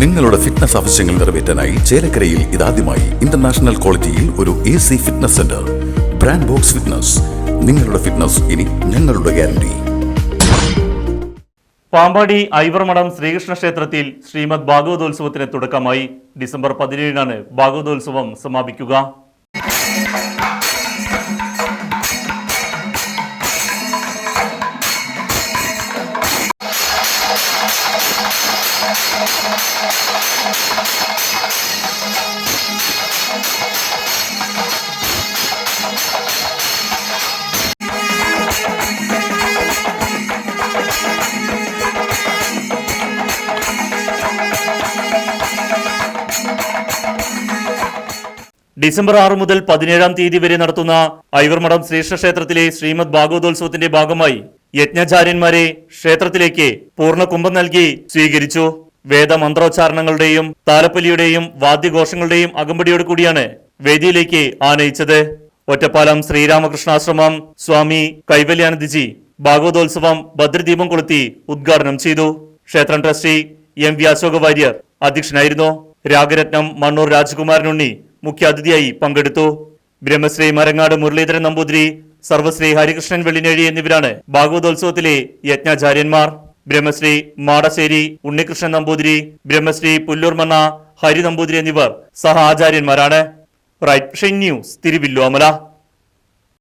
നിങ്ങളുടെ ഫിറ്റ്നസ് ആവശ്യങ്ങൾ നിറവേറ്റാനായി ചേലക്കരയിൽ ഇതാദ്യമായി ഇന്റർനാഷണൽ ക്വാളിറ്റിയിൽ ഒരു A C fitness centre brand box fitness നിങ്ങളുടെ ഫിറ്റ്നസ് ഇനി ഞങ്ങളുടെ ഗ്യാരണ്ടി പാമ്പാടി ഐവർമഠം ശ്രീകൃഷ്ണ ക്ഷേത്രത്തിൽ ശ്രീമദ് ഭാഗവതോത്സവത്തിന് തുടക്കമായി ഡിസംബർ പതിനേഴിനാണ് ഭാഗവതോത്സവം സമാപിക്കുക. ഡിസംബർ ആറ് മുതൽ പതിനേഴാം തീയതി വരെ നടത്തുന്ന ഐവർമഠം ശ്രീകൃഷ്ണ ക്ഷേത്രത്തിലെ ശ്രീമദ് ഭാഗവതോത്സവത്തിന്റെ ഭാഗമായി യജ്ഞാചാര്യന്മാരെ ക്ഷേത്രത്തിലേക്ക് പൂർണ കുംഭം നൽകി സ്വീകരിച്ചു. വേദമന്ത്രോച്ചാരണങ്ങളുടെയും താലപ്പൊലിയുടെയും വാദ്യഘോഷങ്ങളുടെയും അകമ്പടിയോട് കൂടിയാണ് വേദിയിലേക്ക് ആനയിച്ചത്. ഒറ്റപ്പാലം ശ്രീരാമകൃഷ്ണാശ്രമം സ്വാമി കൈവല്യാനന്ദജി ഭാഗവതോത്സവം ഭദ്രദീപം കൊളുത്തി ഉദ്ഘാടനം ചെയ്തു. ക്ഷേത്രം trustee M V Ashoka Warrier അധ്യക്ഷനായിരുന്നു. രാഗരത്നം മണ്ണൂർ രാജകുമാരനുണ്ണി മുഖ്യാതിഥിയായി പങ്കെടുത്തു. ബ്രഹ്മശ്രീ മരങ്ങാട് മുരളീധരൻ നമ്പൂതിരി സർവശ്രീ ഹരികൃഷ്ണൻ വെള്ളിനേഴി എന്നിവരാണ് ഭാഗവതോത്സവത്തിലെ യജ്ഞാചാര്യന്മാർ. ബ്രഹ്മശ്രീ മാടശ്ശേരി ഉണ്ണികൃഷ്ണൻ നമ്പൂതിരി ബ്രഹ്മശ്രീ പുല്ലൂർമണ്ണ ഹരി നമ്പൂതിരി എന്നിവർ സഹ ആചാര്യന്മാരാണ്. Right news Thiruvilwamala